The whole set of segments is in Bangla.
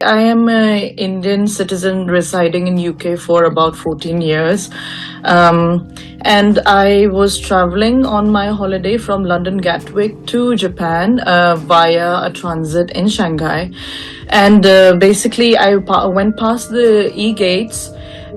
I am an Indian citizen residing in UK for about 14 years. Um, and I was traveling on my holiday from London Gatwick to Japan uh, via a transit in Shanghai. And uh, basically, I pa- went past the e gates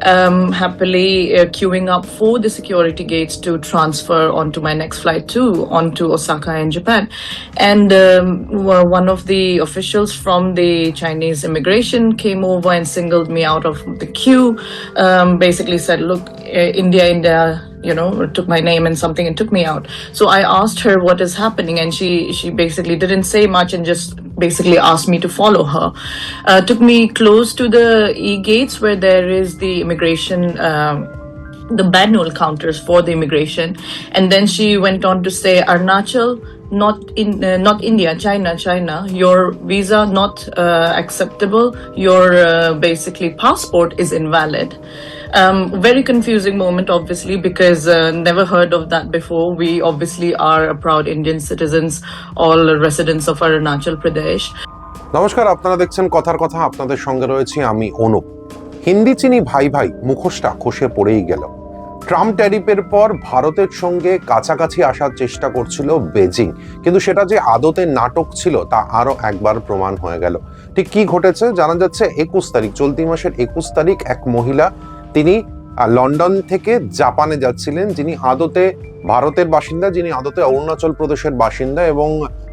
um, happily uh, queuing up for the security gates to transfer onto my next flight too, onto Osaka in Japan. And um, one of the officials from the Chinese immigration came over and singled me out of the queue. Um, basically said, "Look, uh, India, India." You know took my name and something and took me out. So i asked her what is happening and she she basically didn't say much and just basically asked me to follow her. Uh, took me close to the e gates where there is the immigration um, the manual counters for the immigration. And then she went on to say arunachal not in uh, not india china china. Your visa not uh, acceptable. Your uh, basically passport is invalid um, very confusing moment, obviously, because uh, never heard of that before. We obviously are proud Indian citizens, all residents of Arunachal Pradesh. নমস্কার আপনারা দেখছেন কথার কথা। আপনাদের সঙ্গে রয়েছি আমি অনুপ। হিন্দি চিনি ভাই ভাই মুখোশটা খসে পড়েই গেল। ট্রাম্প ট্যারিফের পর ভারতের সঙ্গে কাছাকাছি আসার চেষ্টা করছিল বেজিং। কিন্তু সেটা যে আদতে নাটক ছিল তা আরও একবার প্রমাণ হয়ে গেল। ঠিক কি ঘটেছে? জানা যাচ্ছে একুশ তারিখ চলতি মাসের একুশ তারিখ এক মহিলা তিনি লন্ডন থেকে জাপানে যাচ্ছিলেন। যিনি আদতে ভারতের বাসিন্দা, যিনি আদতে অরুণাচল প্রদেশের বাসিন্দা এবং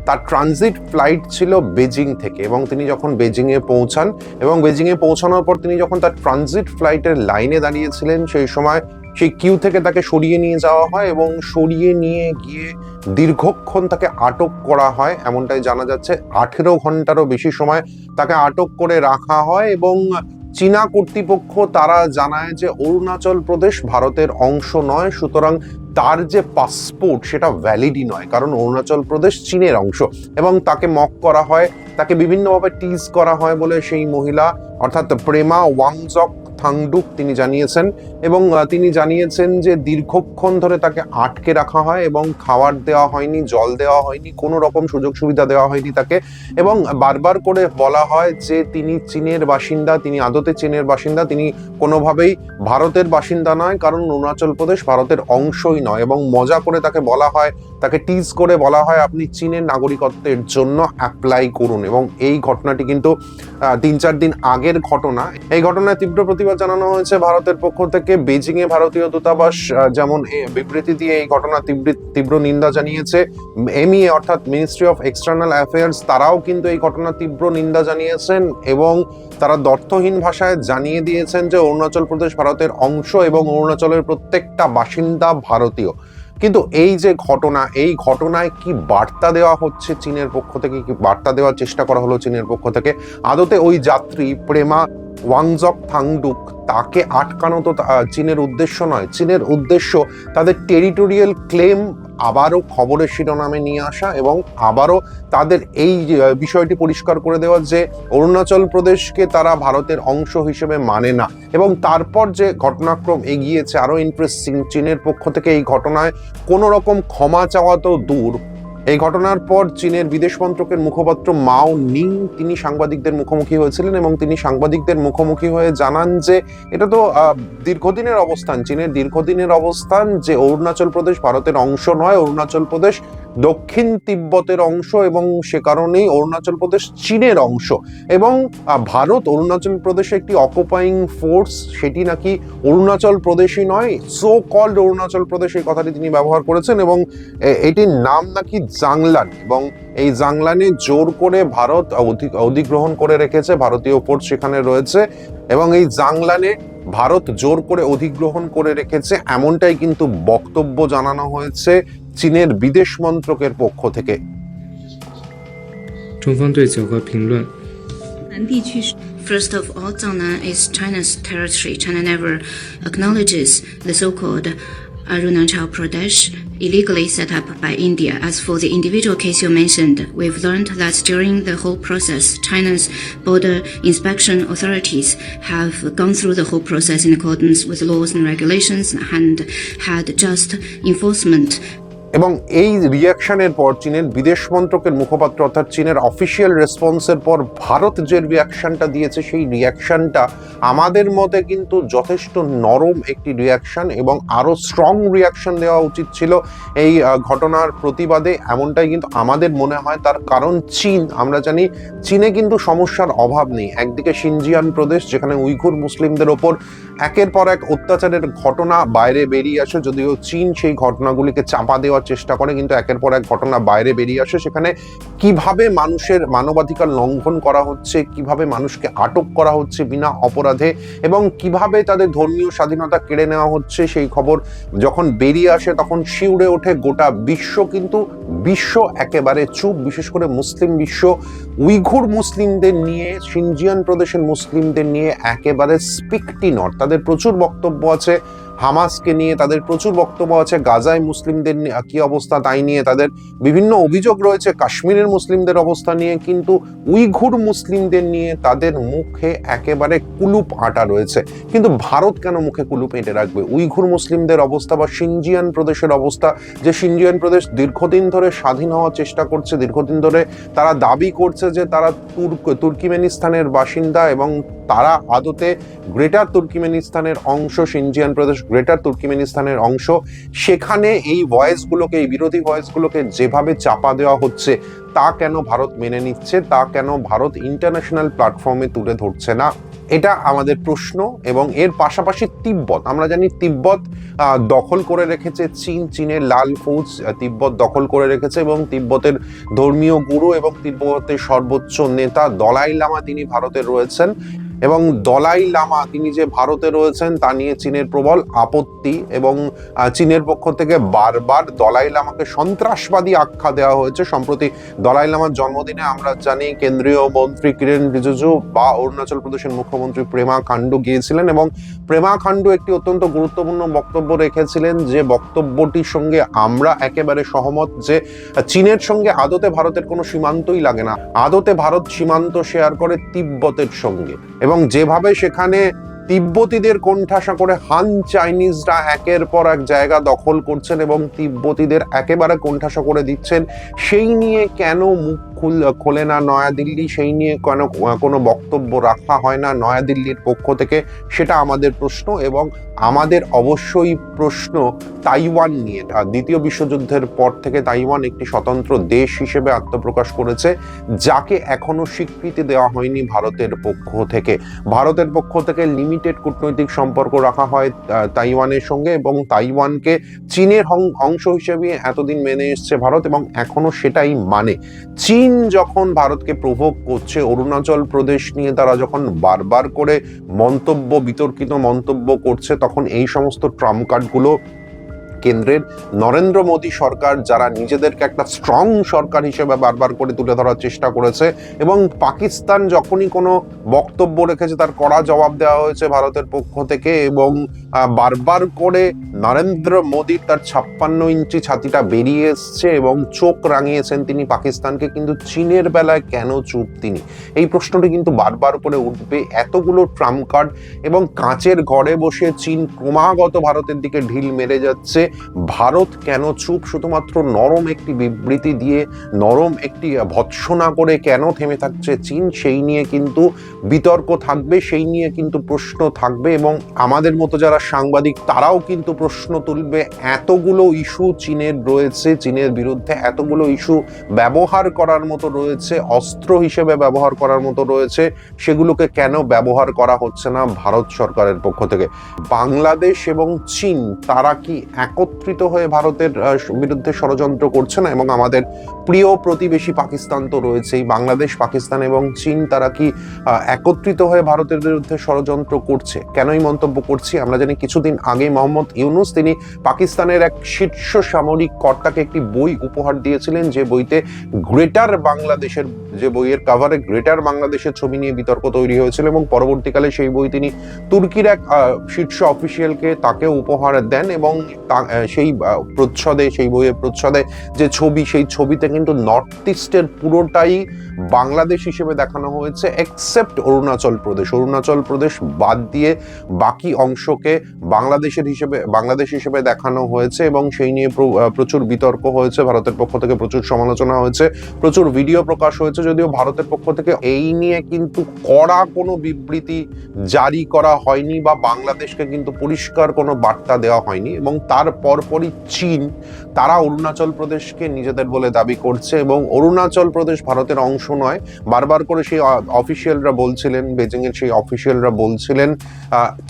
তার ট্রানজিট ফ্লাইট ছিল বেজিং থেকে এবং তিনি যখন বেজিংয়ে পৌঁছান এবং বেজিংয়ে পৌঁছানোর পর তিনি যখন তার ট্রানজিট ফ্লাইটের লাইনে দাঁড়িয়েছিলেন, সেই সময় সেই কিউ থেকে তাকে সরিয়ে নিয়ে যাওয়া হয় এবং সরিয়ে নিয়ে গিয়ে দীর্ঘক্ষণ তাকে আটক করা হয়। এমনটাই জানা যাচ্ছে, আঠেরো ঘন্টারও বেশি সময় তাকে আটক করে রাখা হয় এবং চীনা কর্তৃপক্ষ তারা জানায় যে অরুণাচল প্রদেশ ভারতের অংশ নয়, সুতরাং তার যে পাসপোর্ট সেটা ভ্যালিডই নয়, কারণ অরুণাচল প্রদেশ চীনের অংশ এবং তাকে মক করা হয়, তাকে বিভিন্নভাবে টিজ করা হয় বলে সেই মহিলা, অর্থাৎ প্রেমা ওয়াংজক থাংডুক তিনি জানিয়েছেন এবং তিনি জানিয়েছেন যে দীর্ঘক্ষণ ধরে তাকে আটকে রাখা হয় এবং খাবার দেওয়া হয়নি, জল দেওয়া হয়নি, কোনো রকম সুযোগ সুবিধা দেওয়া হয়নি তাকে এবং বারবার করে বলা হয় যে তিনি চীনের বাসিন্দা, তিনি আদতে চীনের বাসিন্দা, তিনি কোনোভাবেই ভারতের বাসিন্দা নয়, কারণ অরুণাচল প্রদেশ ভারতের অংশই নয় এবং মজা করে তাকে বলা হয়, তাকে টিজ করে বলা হয়, আপনি চীনের নাগরিকত্বের জন্য অ্যাপ্লাই করুন। এবং এই ঘটনাটি কিন্তু তিন চার দিন আগের ঘটনা। এই ঘটনায় তীব্র প্রতিবাদ জানানো হয়েছে ভারতের পক্ষ থেকে। বেজিং এ ভারতীয় দূতাবাস যেমন বিবৃতি দিয়ে এই ঘটনা তীব্র তীব্র নিন্দা জানিয়েছে। এমইএ অর্থাৎ মিনিস্ট্রি অফ এক্সটার্নাল অ্যাফেয়ার্স তারাও কিন্তু এই ঘটনা তীব্র নিন্দা জানিয়েছেন এবং তারা দর্থহীন ভাষায় জানিয়ে দিয়েছেন যে অরুণাচল প্রদেশ ভারতের অংশ এবং অরুণাচলের প্রত্যেকটা বাসিন্দা ভারতীয়। কিন্তু এই যে ঘটনা, এই ঘটনায় কি বার্তা দেওয়া হচ্ছে চীনের পক্ষ থেকে? কি বার্তা দেওয়ার চেষ্টা করা হলো চীনের পক্ষ থেকে? আদতে ওই যাত্রী প্রেমা ওয়াংজক থাংডুক, তাকে আটকানো তো, চীনের উদ্দেশ্য নয়। চীনের উদ্দেশ্য তাদের টেরিটোরিয়াল ক্লেম আবারও খবরের শিরোনামে নিয়ে আসা এবং আবারও তাদের এই বিষয়টি পরিষ্কার করে দেওয়া যে অরুণাচল প্রদেশকে তারা ভারতের অংশ হিসেবে মানে না। এবং তারপর যে ঘটনাক্রম এগিয়েছে, আরও ইন্টারেস্টিং চীনের পক্ষ থেকে এই ঘটনায় কোনো রকম ক্ষমা চাওয়া তো দূর। এই ঘটনার পর চীনের বিদেশ মন্ত্রকের মুখপাত্র মাও নিং, তিনি সাংবাদিকদের মুখোমুখি হয়েছিলেন এবং তিনি সাংবাদিকদের মুখোমুখি হয়ে জানান যে এটা তো দীর্ঘদিনের অবস্থান। চীনের দীর্ঘদিনের অবস্থান যে অরুণাচল প্রদেশ ভারতের অংশ নয়, অরুণাচল প্রদেশ দক্ষিণ তিব্বতের অংশ এবং সে কারণেই অরুণাচল প্রদেশ চীনের অংশ। এবং ভারত অরুণাচল প্রদেশে একটি অকুপাইং ফোর্স সেটি নাকি অরুণাচল প্রদেশই নয় সো কল্ড অরুণাচল প্রদেশ এই কথাটি তিনি ব্যবহার করেছেন এবং এটির নাম নাকি জাংলান। এবং এই জাংলানে জোর করে ভারত অধি- অধিগ্রহণ করে রেখেছে, ভারতীয় ফোর্স সেখানে রয়েছে এবং এই জাংলানে ভারত জোর করে অধিগ্রহণ করে রেখেছে, এমনটাই কিন্তু বক্তব্য জানানো হয়েছে চীনের বিদেশ মন্ত্রকের পক্ষ থেকে 中方对此有何评论？南地区是 First of all, Zangnan is China's territory. China never acknowledges the so-called Arunachal Pradesh illegally set up by India. As for the individual case you mentioned, we've learned that during the whole process, China's border inspection authorities have gone through the whole process in accordance with laws and regulations and had just enforcement এবং এই রিয়াকশনের পর চীনের বিদেশ মন্ত্রকের মুখপাত্র অর্থাৎ চীনের অফিসিয়াল রেসপন্সের পর ভারত যে রিয়াকশনটা দিয়েছে, সেই রিয়াকশনটা আমাদের মতে কিন্তু যথেষ্ট নরম একটি রিয়াকশন এবং আরও স্ট্রং রিয়াকশন দেওয়া উচিত ছিল এই ঘটনার প্রতিবাদে। এমনটাই কিন্তু আমাদের মনে হয়, তার কারণ চীন। আমরা জানি চীনে কিন্তু সমস্যার অভাব নেই। একদিকে সিনজিয়ান প্রদেশ, যেখানে উইঘুর মুসলিমদের ওপর একের পর এক অত্যাচারের ঘটনা বাইরে বেরিয়ে আসে, যদিও চীন সেই ঘটনাগুলিকে চাপা দেওয়ার চেষ্টা করে, কিন্তু একের পর এক ঘটনা বাইরে বেরিয়ে আসে। সেখানে কীভাবে মানুষের মানবাধিকার লঙ্ঘন করা হচ্ছে, কীভাবে মানুষকে আটক করা হচ্ছে বিনা অপরাধে, এবং কীভাবে তাদের ধর্মীয় স্বাধীনতা কেড়ে নেওয়া হচ্ছে, সেই খবর যখন বেরিয়ে আসে, তখন শিউরে ওঠে গোটা বিশ্ব। কিন্তু বিশ্ব একেবারে চুপ, বিশেষ করে মুসলিম বিশ্ব। উইঘুর মুসলিমদের নিয়ে, সিনজিয়ান প্রদেশের মুসলিমদের নিয়ে একেবারে স্পিকটি নট। তাদের প্রচুর বক্তব্য আছে। হামাসকে নিয়ে তাদের প্রচুর বক্তব্য আছে, গাজায় মুসলিমদের কি অবস্থা তাই নিয়ে তাদের বিভিন্ন অভিযোগ রয়েছে, কাশ্মীরের মুসলিমদের অবস্থা নিয়ে, কিন্তু উইঘুর মুসলিমদের নিয়ে তাদের মুখে একেবারে কুলুপ আটা রয়েছে। কিন্তু ভারত কেন মুখে কুলুপ এঁটে রাখবে? উইঘুর মুসলিমদের অবস্থা বা সিনজিয়ান প্রদেশের অবস্থা, যে সিনজিয়ান প্রদেশ দীর্ঘদিন ধরে স্বাধীন হওয়ার চেষ্টা করছে, দীর্ঘদিন ধরে তারা দাবি করছে যে তারা তুর্ক, তুর্কিমেনিস্তানের বাসিন্দা এবং তারা আদতে গ্রেটার তুর্কিমেনিস্তানের অংশ সিনজিয়ান প্রদেশ গ্রেটার তুর্কিমেনিস্তানের অংশ। সেখানে এই ভয়েসগুলোকে এই বিরোধী ভয়েসগুলোকে যেভাবে চাপা দেওয়া হচ্ছে, তা কেন ভারত মেনে নিচ্ছে, তা কেন ভারত ইন্টারন্যাশনাল প্ল্যাটফর্মে তুলে ধরছে না, এটা আমাদের প্রশ্ন এবং এর পাশাপাশি তিব্বত। আমরা জানি তিব্বত দখল করে রেখেছে চীন, চীনের লাল ফৌজ তিব্বত দখল করে রেখেছে এবং তিব্বতের ধর্মীয় গুরু এবং তিব্বতের সর্বোচ্চ নেতা দলাই লামা তিনি ভারতে রয়েছেন। এবং দলাই লামা, তিনি যে ভারতে রয়েছেন, তা নিয়ে চীনের প্রবল আপত্তি এবং চীনের পক্ষ থেকে বারবার দলাই লামাকে সন্ত্রাসবাদী আখ্যা দেওয়া হয়েছে। সম্প্রতি দলাই লামার জন্মদিনে আমরা জানি কেন্দ্রীয় মন্ত্রী কিরেন রিজিজু বা অরুণাচল প্রদেশের মুখ্যমন্ত্রী প্রেমা খান্ডু গিয়েছিলেন এবং প্রেমা খান্ডু একটি অত্যন্ত গুরুত্বপূর্ণ বক্তব্য রেখেছিলেন যে বক্তব্যটির সঙ্গে আমরা একেবারে সহমত যে চীনের সঙ্গে আদতে ভারতের কোনো সীমান্তই লাগে না। আদতে ভারত সীমান্ত শেয়ার করে তিব্বতের সঙ্গে। এবং যেভাবে সেখানে তিব্বতীদের কোণঠাসা করে হান চাইনিজরা একের পর এক জায়গা দখল করছেন এবং তিব্বতীদের একেবারে কোণঠাসা করে দিচ্ছেন, সেই নিয়ে কেন মুখ খুল- খোলে না, নয়াদিল্লি সেই নিয়ে কেন, কোনো বক্তব্য রাখা হয় না নয়াদিল্লির পক্ষ থেকে, সেটা আমাদের প্রশ্ন এবং আমাদের অবশ্যই প্রশ্ন তাইওয়ান নিয়ে। দ্বিতীয় বিশ্বযুদ্ধের পর থেকে তাইওয়ান একটি স্বতন্ত্র দেশ হিসেবে আত্মপ্রকাশ করেছে, যাকে এখনও স্বীকৃতি দেওয়া হয়নি ভারতের পক্ষ থেকে। ভারতের পক্ষ থেকে লিমিটেড কূটনৈতিক সম্পর্ক রাখা হয় তাইওয়ানের সঙ্গে এবং তাইওয়ানকে চীনের অংশ হিসেবে এতদিন মেনে এসছে ভারত এবং এখনও সেটাই মানে। চীন যখন ভারতকে প্রভোগ করছে, অরুণাচল প্রদেশ নিয়ে তারা যখন বারবার করে মন্তব্য, বিতর্কিত মন্তব্য করছে, তখন এই সমস্ত ট্রাম্প কার্ডগুলো কেন্দ্রের নরেন্দ্র মোদী সরকার, যারা নিজেদেরকে একটা স্ট্রং সরকার হিসেবে বারবার করে তুলে ধরার চেষ্টা করেছে এবং পাকিস্তান যখনই কোনো বক্তব্য রেখেছে, তার কড়া জবাব দেওয়া হয়েছে ভারতের পক্ষ থেকে এবং বারবার করে নরেন্দ্র মোদীর তার ছাপ্পান্ন ইঞ্চি ছাতিটা বেরিয়ে এসছে এবং চোখ রাঙিয়েছেন তিনি পাকিস্তানকে, কিন্তু চীনের বেলায় কেন চুপ তিনি? এই প্রশ্নটি কিন্তু বারবার করে উঠবে এতগুলো ট্রাম্প কার্ড এবং কাঁচের ঘরে বসে চীন ক্রমাগত ভারতের দিকে ঢিল মেরে যাচ্ছে। ভারত কেন চুপ? শুধুমাত্র নরম একটি বিবৃতি দিয়ে, নরম একটি ভৎসনা করে কেন থেমে থাকছে চীন? সেই নিয়ে কিন্তু বিতর্ক থাকবে, সেই নিয়ে কিন্তু প্রশ্ন থাকবে এবং আমাদের মতো যারা সাংবাদিক, তারাও কিন্তু প্রশ্ন তুলবে। এতগুলো ইস্যু চীনের রয়েছে, চীনের বিরুদ্ধে এতগুলো ইস্যু ব্যবহার করার মতো রয়েছে, অস্ত্র হিসেবে ব্যবহার করার মতো রয়েছে, সেগুলোকে কেন ব্যবহার করা হচ্ছে না ভারত সরকারের পক্ষ থেকে? বাংলাদেশ এবং চীন, তারা কি একত্রিত হয়ে ভারতের বিরুদ্ধে ষড়যন্ত্র করছে না এবং আমাদের প্রিয় প্রতিবেশী পাকিস্তান তো রয়েছেই। বাংলাদেশ, পাকিস্তান এবং চীন তারা কি একত্রিত হয়ে ভারতের বিরুদ্ধে ষড়যন্ত্র করছে? কেনই মন্তব্য করছি? আমরা জানি কিছুদিন আগে মোহাম্মদ ইউনুস, তিনি পাকিস্তানের এক শীর্ষ সামরিক কর্তাকে একটি বই উপহার দিয়েছিলেন। যে বইতে গ্রেটার বাংলাদেশের, যে বইয়ের কাভারে গ্রেটার বাংলাদেশের ছবি নিয়ে বিতর্ক তৈরি হয়েছিল এবং পরবর্তীকালে সেই বই তিনি তুর্কির এক শীর্ষ অফিসিয়ালকে তাকে উপহার দেন এবং সেই প্রচ্ছদে, সেই বইয়ের প্রচ্ছদে যে ছবি, সেই ছবিতে কিন্তু নর্থ ইস্টের পুরোটাই বাংলাদেশ হিসেবে দেখানো হয়েছে এক্সেপ্ট অরুণাচল প্রদেশ। অরুণাচল প্রদেশ বাদ দিয়ে বাকি অংশকে বাংলাদেশের হিসেবে, বাংলাদেশ হিসেবে দেখানো হয়েছে এবং সেই নিয়ে প্রচুর বিতর্ক হয়েছে, ভারতের পক্ষ থেকে প্রচুর সমালোচনা হয়েছে, প্রচুর ভিডিও প্রকাশ হয়েছে, যদিও ভারতের পক্ষ থেকে এই নিয়ে কিন্তু কড়া কোনো বিবৃতি জারি করা হয়নি বা বাংলাদেশকে কিন্তু পরিষ্কার কোনো বার্তা দেওয়া হয়নি এবং তার পরপরই চীন, তারা অরুণাচল প্রদেশকে নিজেদের বলে দাবি করছে এবং অরুণাচল প্রদেশ ভারতের অংশ নয়। বারবার করে সেই অফিসিয়ালরা বলছিলেন বেজিংয়ের সেই অফিসিয়ালরা বলছিলেন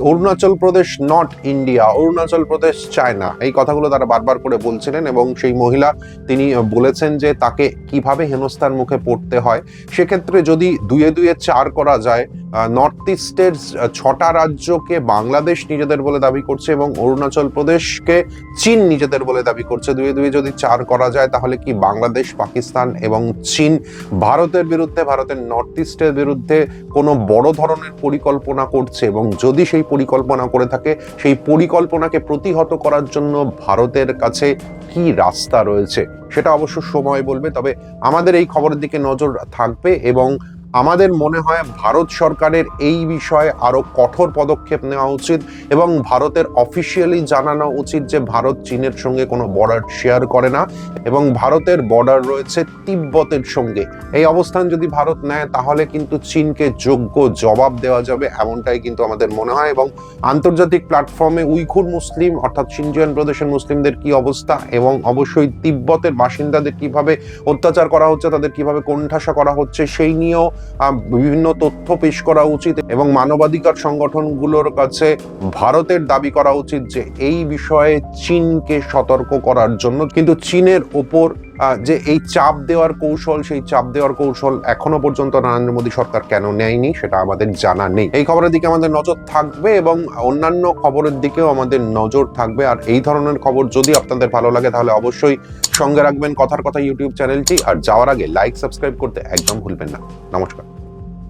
Arunachal Pradesh not India Arunachal Pradesh China এই কথাগুলো তারা বারবার করে বলছিলেন এবং সেই মহিলা তিনি বলেছেন যে তাকে কীভাবে হেনস্থার মুখে পড়তে হয়। সেক্ষেত্রে যদি দুয়ে দুয়ে চার করা যায় নর্থ ইস্টের ছটা রাজ্যকে বাংলাদেশ নিজেদের বলে দাবি করছে এবং অরুণাচল প্রদেশকে চীন নিজেদের বলে দাবি করছে। দুয়ে দুয়ে যদি চার করা যায়, তাহলে কি বাংলাদেশ, পাকিস্তান এবং চীন ভারতের বিরুদ্ধে, ভারতের নর্থ ইস্টের বিরুদ্ধে কোনো বড় ধরনের পরিকল্পনা করছে? এবং যদি সেই পরিকল্পনা করে থাকে, সেই পরিকল্পনাকে প্রতিহত করার জন্য ভারতের কাছে কি রাস্তা রয়েছে? সেটা অবশ্য সময় বলবে, তবে আমাদের এই খবরের দিকে নজর থাকবে এবং আমাদের মনে হয় ভারত সরকারের এই বিষয়ে আরও কঠোর পদক্ষেপ নেওয়া উচিত এবং ভারতের অফিসিয়ালি জানানো উচিত যে ভারত চীনের সঙ্গে কোনো বর্ডার শেয়ার করে না এবং ভারতের বর্ডার রয়েছে তিব্বতের সঙ্গে। এই অবস্থান যদি ভারত নেয়, তাহলে কিন্তু চীনকে যোগ্য জবাব দেওয়া যাবে এমনটাই কিন্তু আমাদের মনে হয় এবং আন্তর্জাতিক প্ল্যাটফর্মে উইঘুর মুসলিম অর্থাৎ সিনজিয়ান প্রদেশের মুসলিমদের কি অবস্থা এবং অবশ্যই তিব্বতের বাসিন্দাদের কীভাবে অত্যাচার করা হচ্ছে, তাদের কীভাবে কোণঠাসা করা হচ্ছে, সেই নিয়েও বিভিন্ন তথ্য পেশ করা উচিত এবং মানবাধিকার সংগঠনগুলোর কাছে ভারতের দাবি করা উচিত যে এই বিষয়ে চীনকে সতর্ক করার জন্য। কিন্তু চীনের ওপর যে এই চাপ দেওয়ার কৌশল, সেই চাপ দেওয়ার কৌশল এখনও পর্যন্ত নরেন্দ্র মোদী সরকার কেন নেয়নি সেটা আমাদের জানা নেই। এই খবরের দিকে আমাদের নজর থাকবে এবং অন্যান্য খবরের দিকেও আমাদের নজর থাকবে। আর এই ধরনের খবর যদি আপনাদের ভালো লাগে, তাহলে অবশ্যই সঙ্গে রাখবেন কথার কথা ইউটিউব চ্যানেলটি। আর যাওয়ার আগে লাইক সাবস্ক্রাইব করতে একদম ভুলবেন না। নমস্কার।